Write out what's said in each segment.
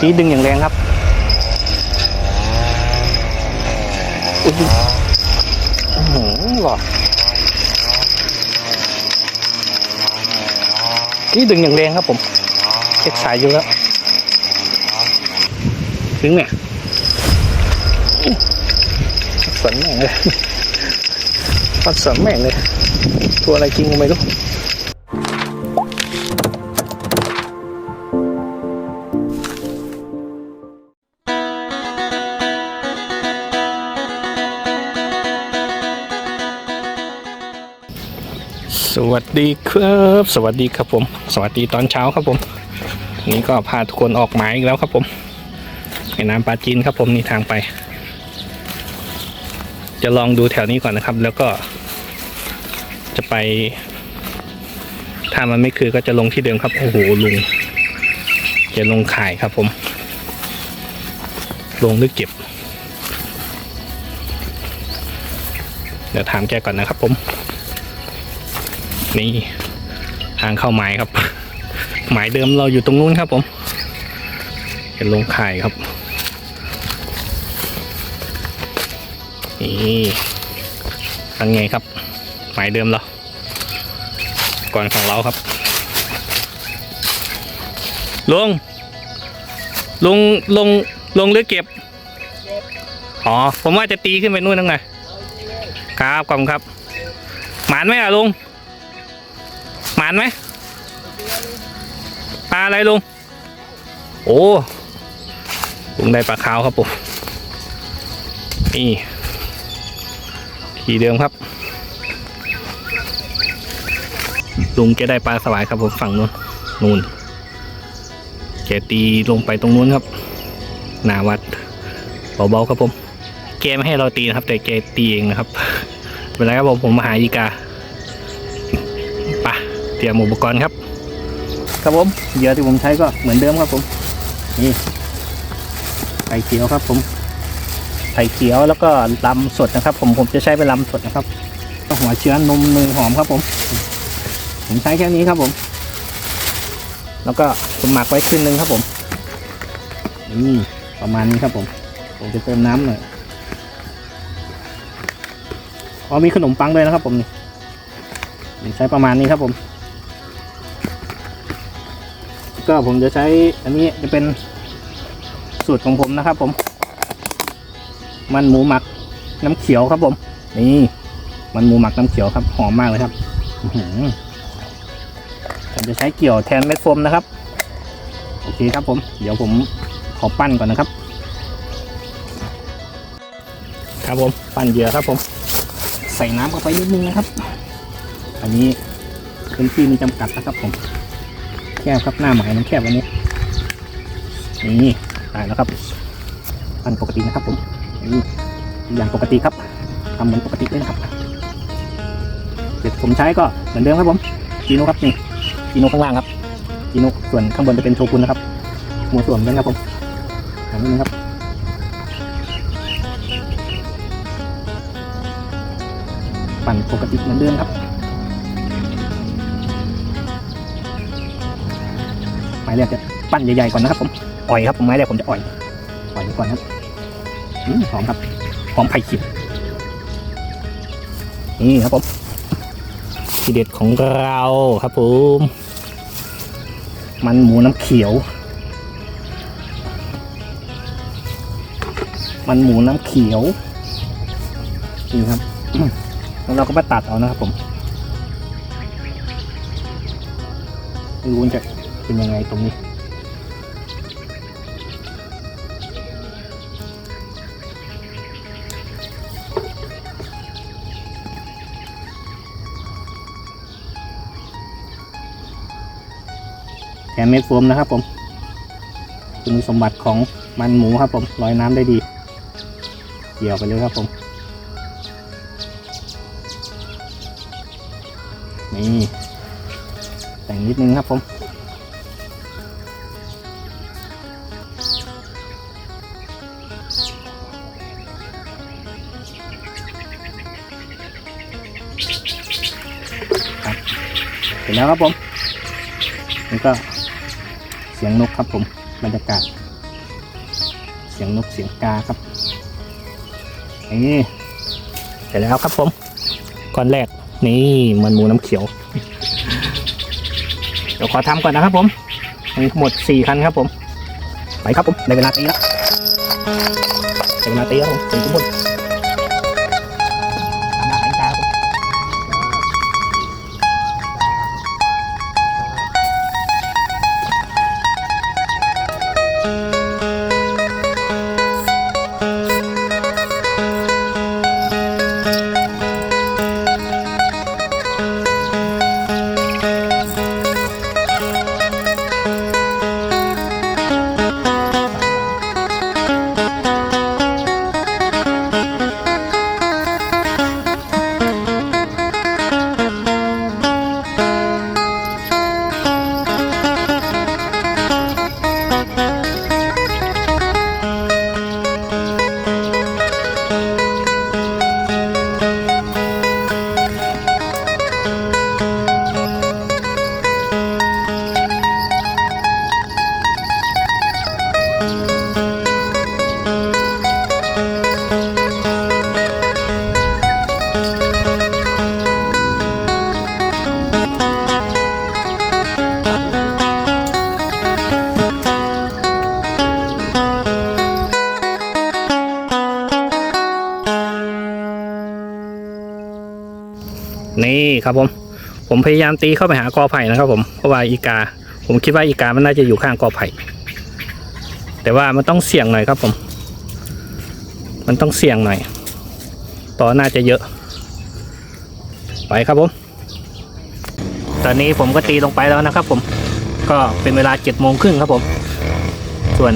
กี้ดึงอย่างแรงครับอุ๊ยอื้อหือหลอดกี้ดึงอย่างแรงครับผมเช็คสายอยู่แล้วถึงเนี่ยสวนแม่งเลยปัดสวนแม่งเลย ตัวอะไรกินก็ไม่รู้ วัสดีครับ สวัสดีครับผม สวัสดีตอนเช้าครับผม นี่ก็พาทุกคนออกหมายอีกแล้วครับผมแม่น้ำปลาจีนครับผมนี่ทางไป จะลองดูแถวนี้ก่อนนะครับ แล้วก็ จะไป ถ้ามันไม่คือก็จะลงที่เดิมครับโอ้โหลุงจะลงขายครับผม ลงหรือเก็บ เดี๋ยวถามแกก่อนนะครับผม นี่ทางเข้าหมายครับ หมายเดิมเราอยู่ตรงนู้นครับผมเป็นลงไข่ครับนี่ทางไงครับ หมายเดิมเราก่อนของเราครับลงลงลงลงหรือเก็บ อ๋อ ผมว่าจะตีขึ้นไปนู่นนั่งไงครับขอบคุณครับ หมานไหมอะลุง หมานไหมปลาอะไรลุง โอ้ลุงได้ปลาขาวครับผมนี่ทีเดิมครับ ลุงแกได้ปลาสวายครับผมฝั่งนู้นนู่นแกตีลงไปตรงนู้นครับ หนาวัดเบาๆครับผม แกไม่ให้เราตีนะครับ แต่แกตีเองนะครับเป็นไรครับผมผมมาหาอีกา เตรียมอุปกรณ์ครับ ครับผมเหยื่อที่ผมใช้ก็เหมือนเดิมครับผม นี่ไข่เขียวครับ ผมไข่เขียวแล้วก็ลำสดนะครับ ผมผมจะใช้เป็นลำสดนะครับก็หัวเชื้อนมเนยหอมครับ ผม ผมใช้แค่นี้ครับผม แล้วก็ผมหมักไว้คืนนึงครับผมนี่ประมาณนี้ครับผม ผมจะเติมน้ำหน่อยอ๋อมีขนมปังด้วยนะครับ ผมนี่ผมใช้ประมาณนี้ครับผม ก็ผมจะใช้อันนี้จะเป็นสูตรของผมนะครับ ผม มันหมูหมักน้ำเขียวครับผม นี่ มันหมูหมักน้ำเขียวครับหอมมากเลยครับผมจะใช้เกี่ยวแทนเม็ดโฟมนะครับ โอเคครับผม เดี๋ยวผมขอปั้นก่อนนะครับ ครับผมปั้นเหยื่อครับผม ใส่น้ำเข้าไปนิดนึงนะครับ อันนี้พื้นที่มีจำกัดนะครับผม แคบครับหน้าหมายมันแคบวันนี้นี่ได้แล้วครับปันปกตินะครับผมนี่อย่างปกติครับทำเหมือนปกติเลยนะครับเดี๋ยวผมใช้ก็เหมือนเดิมครับผมจีโนครับนี่จีโนข้างล่างครับจีโนส่วนข้างบนจะเป็นโชกุนนะครับหมูส่วนกันครับผมอันนี้นครับปั่นปกติเหมือนเดิมครับ ไม้แรกจะปั้นใหญ่ๆก่อนนะครับผมอ่อยครับผมไม้แรกผมจะอ่อยอ่อยก่อนครับหอมครับหอมไผ่ขิดนี่ครับผมทีเด็ดของเราครับผมมันหมูน้ำเขียว มันหมูน้ำเขียวนี่ครับแล้วเราก็มาตัดเอานะครับผมไม่รู้จะ เป็นยังไงตรงนี้ แถมเม็ดโฟมนะครับผมคุณสมบัติของมันหมูครับผมลอยน้ำได้ดีเกี่ยวไปเลยครับผม นี่ แต่งนิดนึงครับผม แล้วครับผมนี่ก็เสียงนกครับผมบรรยากาศ เสียงนกเสียงกาครับนี่เสร็จแล้วครับผมก้อนแรกนี่มันหมูน้ำเขียวเดี๋ยวขอทำก่อนนะครับผมมีหมดสี่คันครับผมไปครับผมในเวลาตีแล้วในเวลาตีแล้วผมตีทุกคน นี่ครับผม ผมพยายามตีเข้าไปหากอไผ่นะครับผมเพราะว่าอีกา ผมคิดว่าอีกามันน่าจะอยู่ข้างกอไผ่แต่ว่ามันต้องเสี่ยงหน่อยครับผม มันต้องเสี่ยงหน่อยต่อน่าจะเยอะ ไปครับผม ตอนนี้ผมก็ตีลงไปแล้วนะครับ ผม ก็เป็นเวลาเจ็ดโมงครึ่งครับผม ส่วน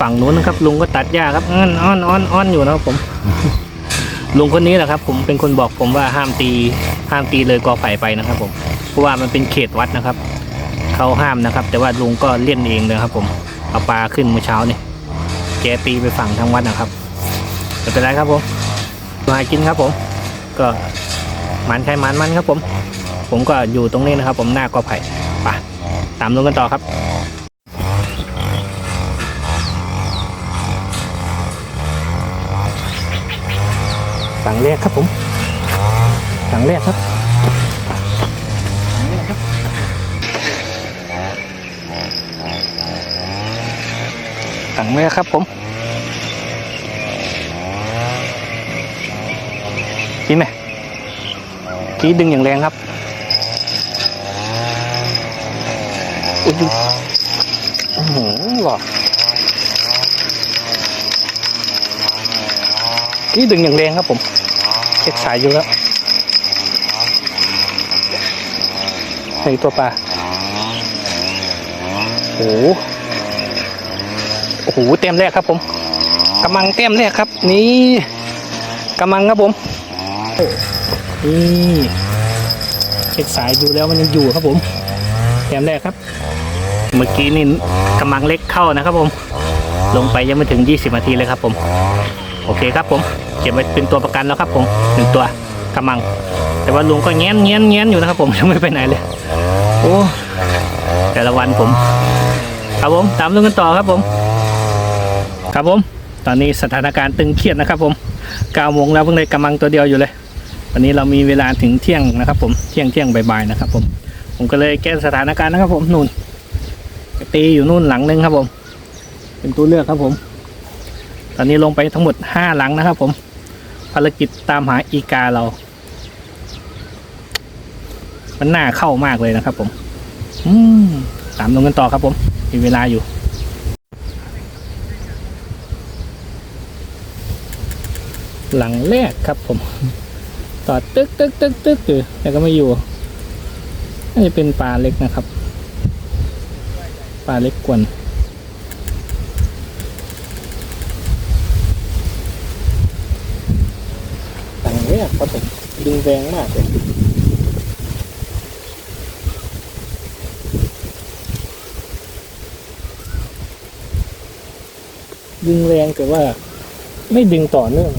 ฝั่งนู้นนะครับ ลุงก็ตัดหญ้าครับอ้อนอ้อนอ้อนอ้อนอยู่นะครับผม ลุงคนนี้แหละครับ ผมเป็นคนบอกผมว่าห้ามตีห้ามตีเลยกอไผ่ไปนะครับ ผมเพราะว่ามันเป็นเขตวัดนะครับเขาห้ามนะครับ แต่ว่าลุงก็เล่นเองเลยครับ ผมเอาปลาขึ้นเมื่อเช้านี่แกตีไปฝั่งทางวัดนะครับไม่เป็นไรครับผมมากินครับ ผม ก็มันใครมันมันครับ ผม ผมก็อยู่ตรงนี้นะครับ ผมหน้ากอไผ่ไปตามลุงกันต่อครับ สั่งแรกครับผมสั่งแรกครับสั่งแรกครับสั่งแรกครับผม กินไหมกี้ดึงอย่างแรงครับอุ้ยโอ้โหหลอกีดึงอย่างแรงครับผม ช็คสายอยู่แล้วใส่ตัวปลาโอ้โหโอ้โหเต็มแรกครับผมกำมังเต็มแรกครับ นี่กำมังครับผมนี่เช็คสายดูแล้วมันยังอยู่ครับผมเต็มแรกครับ เมื่อกี้นี่กำมังเล็กเข้านะครับผม ลงไปยังไม่ถึง 20นาทีเลยครับผม โอเคครับผมเก็บไว้เป็นตัวประกันแล้วครับผมหนึ่งตัวกำมัง แต่ว่าลุงก็แง้นแง้นแง้นอยู่นะครับผมยังไม่ไปไหนเลยโอ้แต่ละวันผม ครับผมตามลุงกันต่อครับผม ครับผม ตอนนี้สถานการณ์ตึงเครียดนะครับ ผมเก้าโมงแล้วเพิ่งได้กำมังตัวเดียวอยู่เลยวันนี้เรามีเวลาถึงเที่ยงนะครับ ผมเที่ยงเที่ยงบ่ายๆนะครับ ผม ผมก็เลยแก้สถานการณ์นะครับ ผมนู่นตีอยู่นู่นหลังนึงครับผม เป็นตัวเลือกครับผม ตอนนี้ลงไปทั้งหมดห้าหลังนะครับ ผมภารกิจตามหาอีกาเรา มันน่าเข้ามากเลยนะครับ ผม อืมตามลงกันต่อครับ ผมมีเวลาอยู่หลังแรกครับผม ต่อตึกตึกตึกตึกอยู่แต่ก็ไม่อยู่น่าจะเป็นปลาเล็กนะครับ ปลาเล็กกวนากครับผมดึงแรงมากเลยดึงแรงแต่ว่า ไม่ดึงต่อเนื่อง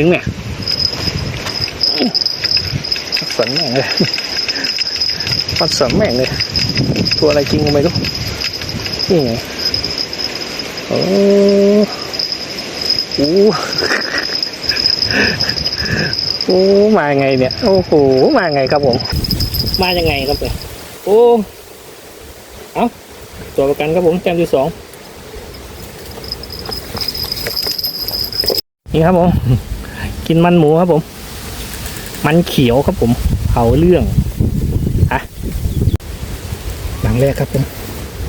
ถึงเนี่ยสวนแม่งเลยปัดสวนแม่งเลย ตัวอะไรจริงก็ไม่รู้นี่ไงโอ้โหโอ้มาไงเนี่ย โอ้โห มาไงครับผม มายังไงครับเนี่ยโอ้เอาตัวประกันครับผมแต้มที่สองนี่ครับผม กินมันหมูครับผม มันเขียวครับผมเผาเรื่องอะหลังแรกครับผม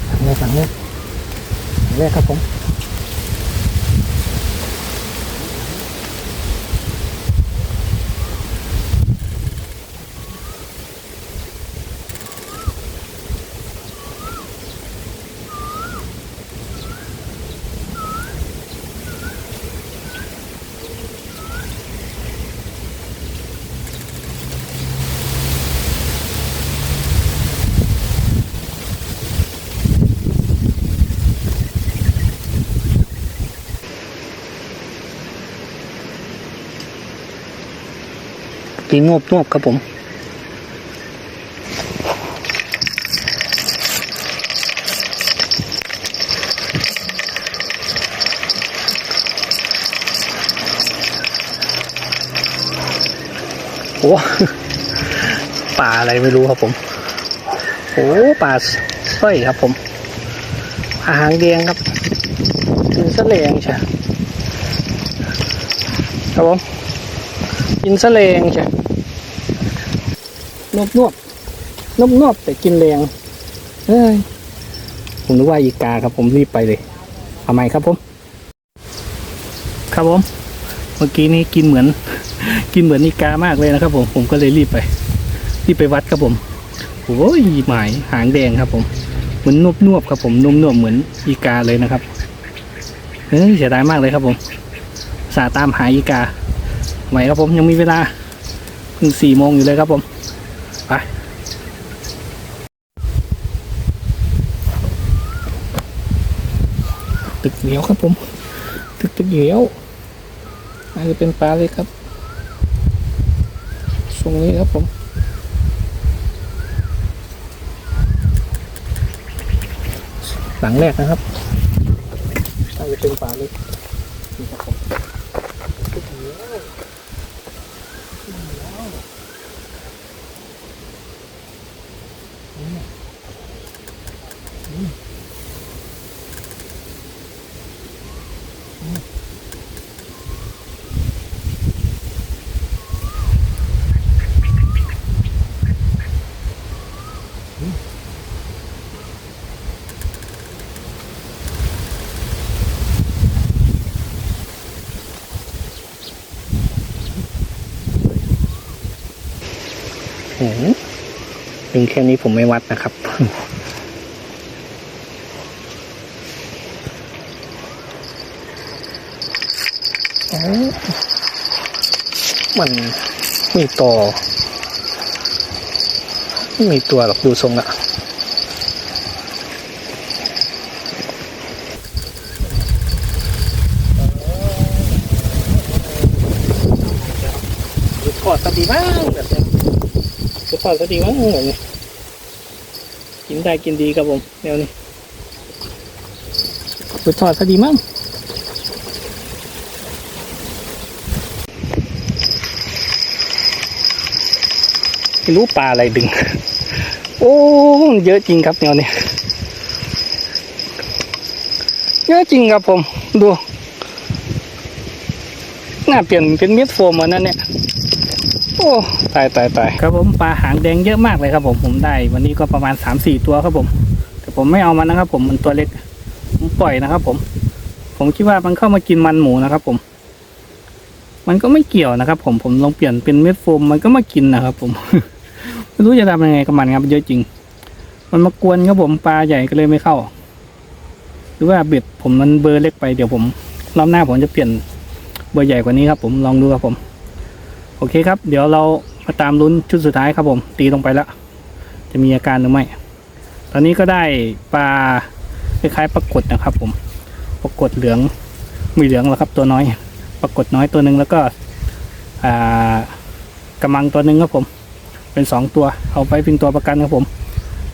หลังแรกหลังแรกหลังแรกครับผม กินงบงบครับผมโอ้ปลาอะไรไม่รู้ครับผมโอ้ปลาสร้อยครับผมปลาหางแดงครับกินแสลงใช่ครับผม กินแสลงใช่นบนวบนบนวบแต่กินแรงเอ้ยผมนึกว่าอีกาครับ ผมรีบไปเลยเอาไหมครับผม ครับผม เมื่อกี้นี้กินเหมือน กินเหมือนอีกามากเลยนะครับ ผมผมก็เลยรีบไปรีบไปวัดครับผมโอ้ยหมายหางแดงครับ ผมเหมือนนวบนวบครับผมนวบนวบเหมือนอีกาเลยนะครับเฮ้ยเสียดายมากเลยครับผมสาตามหาอีกา ไหวครับผมยังมีเวลาเพิ่งสี่โมงอยู่เลยครับผมไปตึกเหนียวครับผม ตึกตึกเหนียวอาจจะเป็นปลาเลยครับทรงนี้ครับผมหลังแรกนะครับอาจจะเป็นปลาเลยนี่ครับผม ดึงแค่นี้ผมไม่วัดนะครับ มันมีต่อไม่มีตัวหรอกดูทรงอะทอดก็ดีมากแบบนี้ สุดทอดก็ดีมั้งแบบนี้กินได้กินดีครับผมแนวนี้สุดทอดก็ดีมั้งไม่รู้ปลาอะไรดึง โอ้เยอะจริงครับแนวนี้เยอะจริงครับผม ดู น่าเปลี่ยนเป็นมิดโฟมวันนั้นเนี่ย โอ้ตายตายตายครับผมปลาหางแดงเยอะมากเลยครับผมผมได้ วันนี้ก็ประมาณสามสี่ตัวครับผม แต่ผมไม่เอามันนะครับ ผมมันตัวเล็กผมปล่อยนะครับ ผม ผมคิดว่ามันเข้ามากินมันหมูนะครับ ผม มันก็ไม่เกี่ยวนะครับ ผมผมลองเปลี่ยนเป็นเม็ดโฟมมันก็มากินนะครับ ผมไม่รู้จะทำยังไงกับมันครับเยอะจริง มันมากวนครับผมปลาใหญ่ก็เลยไม่เข้า หรือว่าเบ็ดผมมันเบอร์เล็กไปเดี๋ยวผมรอบหน้าผมจะเปลี่ยนเบอร์ใหญ่กว่านี้ครับ ผมลองดูครับผม โอเคครับ เดี๋ยวเรามาตามลุ้นชุดสุดท้ายครับผม ตีลงไปแล้ว จะมีอาการหรือไม่ ตอนนี้ก็ได้ปลาคล้ายๆปรากฏนะครับ ผม ปรากฏเหลืองมีเหลืองแล้วครับ ตัวน้อย ปรากฏน้อยตัวหนึ่งแล้วก็อ่ากำมังตัวหนึ่งครับผม เป็นสองตัว เอาไปเป็นตัวประกันครับผม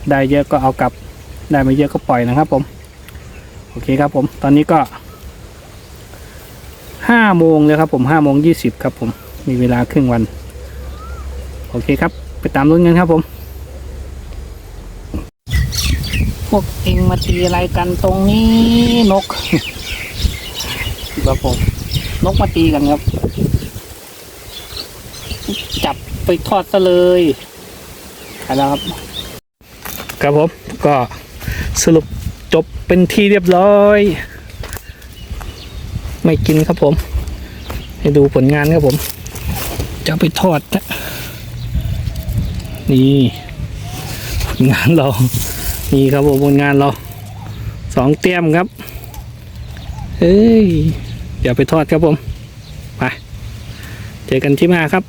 ได้เยอะก็เอากลับ ได้ไม่เยอะก็ปล่อยนะครับผม โอเคครับผม ตอนนี้ก็ห้าโมงเลยครับผมห้าโมงยี่สิบครับผม มีเวลาครึ่งวัน โอเคครับ ไปตามลุ้นกันครับผม พวกเองมาตีอะไรกันตรงนี้นกครับผม นกมาตีกันครับ จับไปทอดซะเลยไปแล้วครับ ครับผม ก็สรุปจบเป็นที่เรียบร้อย ไม่กินครับผม ให้ดูผลงานครับผม จะไปทอดนะนี่ผลงานเรา นี่ครับผมผลงานเราสองเตี้ยมครับเฮ้ย เดี๋ยวไปทอดครับผม ไป เจอกันที่มาครับ